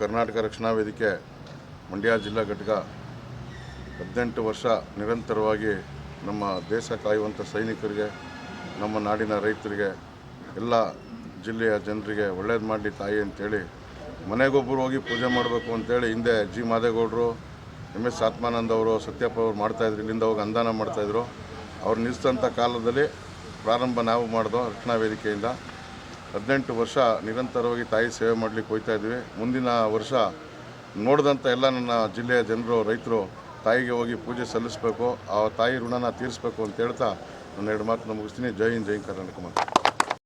ಕರ್ನಾಟಕ ರಕ್ಷಣಾ ವೇದಿಕೆ ಮಂಡ್ಯ ಜಿಲ್ಲಾ ಘಟಕ ಹದಿನೆಂಟು ವರ್ಷ ನಿರಂತರವಾಗಿ ನಮ್ಮ ದೇಶ ಕಾಯುವಂಥ ಸೈನಿಕರಿಗೆ, ನಮ್ಮ ನಾಡಿನ ರೈತರಿಗೆ, ಎಲ್ಲ ಜಿಲ್ಲೆಯ ಜನರಿಗೆ ಒಳ್ಳೇದು ಮಾಡಲಿ ತಾಯಿ ಅಂತೇಳಿ ಮನೆಗೊಬ್ಬರು ಹೋಗಿ ಪೂಜೆ ಮಾಡಬೇಕು ಅಂತೇಳಿ ಹಿಂದೆ ಜಿ. ಮಾದೇಗೌಡರು ಎಂ ಎಸ್. ಆತ್ಮಾನಂದ ಅವರು, ಸತ್ಯಪ್ಪ ಅವರು ಮಾಡ್ತಾಯಿದ್ರು ಇಲ್ಲಿಂದ ಹೋಗಿ ಅಂದಾನ ಮಾಡ್ತಾಯಿದ್ರು ಅವ್ರು ನಿಲ್ಲಿಸಿದಂಥ ಕಾಲದಲ್ಲಿ ಪ್ರಾರಂಭ ನಾವು ಮಾಡಿದೋ ರಕ್ಷಣಾ ವೇದಿಕೆಯಿಂದ. ಹದಿನೆಂಟು ವರ್ಷ ನಿರಂತರವಾಗಿ ತಾಯಿ ಸೇವೆ ಮಾಡಲಿಕ್ಕೆ ಹೋಗ್ತಾ ಇದ್ವಿ ಮುಂದಿನ ವರ್ಷ ನೋಡಿದಂಥ ಎಲ್ಲ ನನ್ನ ಜಿಲ್ಲೆಯ ಜನರು, ರೈತರು ತಾಯಿಗೆ ಹೋಗಿ ಪೂಜೆ ಸಲ್ಲಿಸಬೇಕು, ಆ ತಾಯಿ ಋಣನ ತೀರಿಸಬೇಕು ಅಂತ ಹೇಳ್ತಾ ನನ್ನ ಎರಡು ಮಾತನ್ನ ಮುಗಿಸ್ತೀನಿ. ಜೈ ಹಿಂದ್, ಜೈ ಕರ್ನಾಟಕ ಮಾತು.